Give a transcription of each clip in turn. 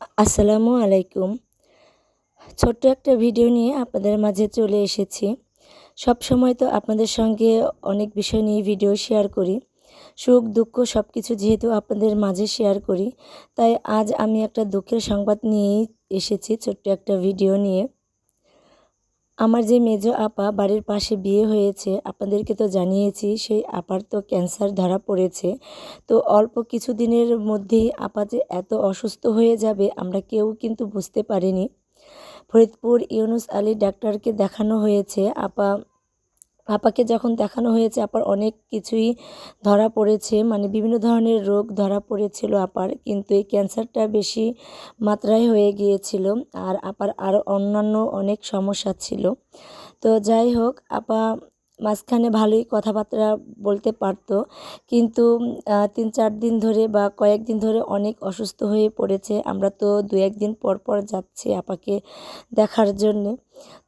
আসসালামু আলাইকুম। ছোট্ট একটা ভিডিও নিয়ে আপনাদের মাঝে চলে এসেছি। সব সময় তো আপনাদের সঙ্গে অনেক বিষয় নিয়ে ভিডিও শেয়ার করি। সুখ, দুঃখ সব কিছু যেহেতু আপনাদের মাঝে শেয়ার করি, তাই আজ আমি একটা দুঃখের সংবাদ নিয়েই এসেছি ছোট্ট একটা ভিডিও নিয়ে। আমার যে মেজ আপা বাড়ির পাশে বিয়ে হয়েছে, আপনাদেরকে তো জানিয়েছি, সেই আপার তো ক্যান্সার ধরা পড়েছে। তো অল্প কিছু দিনের মধ্যেই আপা যে এত অসুস্থ হয়ে যাবে, আমরা কেউ কিন্তু বুঝতে পারিনি। ফরিদপুর ইউনুস আলী ডাক্তারকে দেখানো হয়েছে, আপা আপাকে যখন দেখানো হয়েছে, আপার অনেক কিছুই ধরা পড়েছে। মানে বিভিন্ন ধরনের রোগ ধরা পড়েছিল আপার, কিন্তু এই ক্যান্সারটা বেশি মাত্রায় হয়ে গিয়েছিল। আর আপার আরও অন্যান্য অনেক সমস্যা ছিল। তো যাই হোক, আপা মাঝখানে ভালোই কথাবার্তা বলতে পারতো। কিন্তু তিন চার দিন ধরে বা কয়েকদিন ধরে অনেক অসুস্থ হয়ে পড়েছে। আমরা তো দু একদিন পর পর যাচ্ছি আপাকে দেখার জন্যে।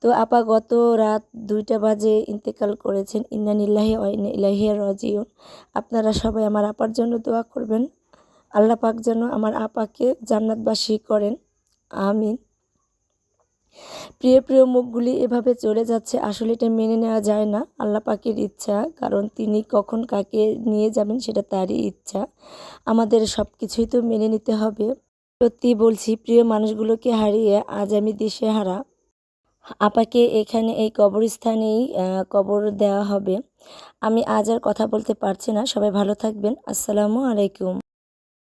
তো আপা গত রাত দুইটা বাজে ইন্তেকাল করেছেন। ইন্নানিল্লাহি ইলাহিয়া রাজিউন। আপনারা সবাই আমার আপার জন্য দোয়া করবেন। আল্লাহ পাক যেন আমার আপাকে জান্নাতবাসী করেন। আমিন। প্রিয় প্রিয় মুখগুলি এভাবে চলে যাচ্ছে, আসলে এটা মেনে নেওয়া যায় না। আল্লাহ পাকের ইচ্ছা, কারণ তিনি কখন কাকে নিয়ে যাবেন সেটা তারই ইচ্ছা। আমাদের সব কিছুই তো মেনে নিতে হবে। সত্যি বলছি, প্রিয় মানুষগুলোকে হারিয়ে আজ আমি দিশে হারা। আপাকে এখানে এই কবরস্থানেই কবর দেওয়া হবে। আমি আজ আর কথা বলতে পারছি না। সবাই ভালো থাকবেন। আসসালামু আলাইকুম।